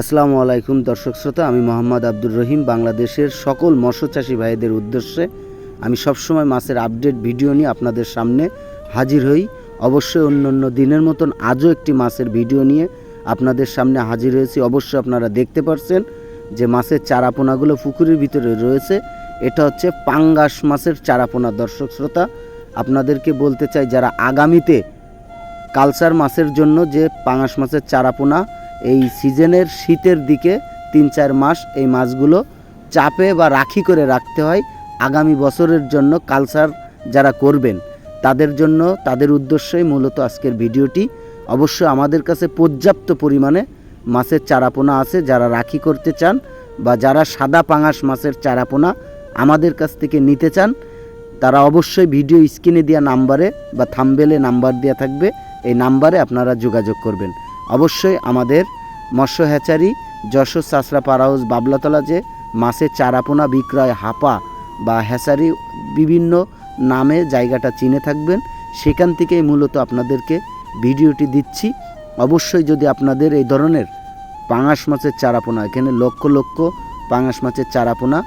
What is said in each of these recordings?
আসসালামু আলাইকুম, দর্শক শ্রোতা। আমি মোহাম্মদ আব্দুর রহিম, বাংলাদেশের সকল মৎস্য চাষী ভাইদের উদ্দেশ্যে আমি সবসময় মাছের আপডেট ভিডিও নিয়ে আপনাদের সামনে হাজির হই। অবশ্যই অন্য অন্য দিনের মতন আজও একটি মাছের ভিডিও নিয়ে আপনাদের সামনে হাজির হয়েছি। অবশ্যই আপনারা দেখতে পাচ্ছেন যে মাছের চারাপোনাগুলো পুকুরের ভিতরে রয়েছে। এটা হচ্ছে পাঙ্গাস মাছের চারাপোনা, দর্শক শ্রোতা। আপনাদেরকে বলতে চাই, যারা আগামীতে কালচার মাছের জন্য যে পাঙাশ মাছের চারাপোনা এই সিজনের শীতের দিকে তিন চার মাস এই মাছগুলো চাপে বা রাখি করে রাখতে হয়। আগামী বছরের জন্য কালচার যারা করবেন, তাদের জন্য তাদের উদ্দেশ্যই মূলত আজকের ভিডিওটি। অবশ্য আমাদের কাছে পর্যাপ্ত পরিমাণে মাছের চারাপোনা আছে, যারা রাখি করতে চান বা যারা সাদা পাঙাশ মাছের চারাপোনা আমাদের কাছ থেকে নিতে চান, তারা অবশ্যই ভিডিও স্ক্রিনে দেওয়া নাম্বারে বা থাম্বেলে নাম্বার দেওয়া থাকবে, এই নাম্বারে আপনারা যোগাযোগ করবেন। অবশ্যই আমাদের মৎস্য হ্যাচারি যশোর পাড়া হাউস বাবলাতলা যে মাছের চারাপোনা বিক্রয় হাপা বা হ্যাচারি বিভিন্ন নামে জায়গাটা চিনে থাকবেন, সেখান থেকেই মূলত আপনাদেরকে ভিডিওটি দিচ্ছি। অবশ্যই যদি আপনাদের এই ধরনের পাঙাশ মাছের চারাপোনা, এখানে লক্ষ লক্ষ পাঙাশ মাছের চারাপোনা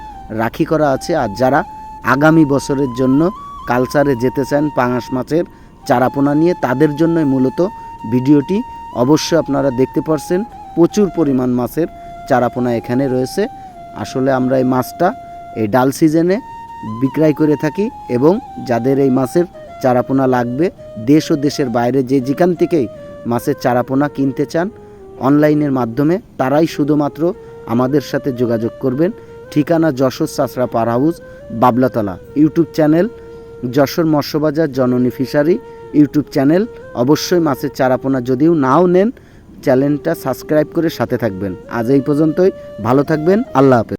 রাখি করা আছে, আর যারা আগামী বছরের জন্য কালচারে যেতে চান পাঙাশ মাছের চারাপোনা নিয়ে, তাদের জন্যই মূলত ভিডিওটি অবশ্যই আপনারা দেখতে পারছেন প্রচুর পরিমাণ মাছের চারাপোনা এখানে রয়েছে। আসলে আমরা এই মাছটা এই ডাল সিজনে বিক্রয় করে থাকি এবং যাদের এই মাছের চারাপোনা লাগবে, দেশ ও দেশের বাইরে যে যেখান থেকেই মাছের চারাপোনা কিনতে চান, অনলাইনের মাধ্যমে তারাই শুধুমাত্র আমাদের সাথে যোগাযোগ করবেন। ঠিকানা যশোর চাষরা পার house, Bablatala. YouTube channel, Jessore মৎস্যবাজার, Janani fishery YouTube channel. অবশ্যই মাছের চারাপোনা যদিও নাও নেন, চ্যানেলটা সাবস্ক্রাইব করে সাথে থাকবেন। আজ এই পর্যন্তই, ভালো থাকবেন, আল্লাহ হাফেজ।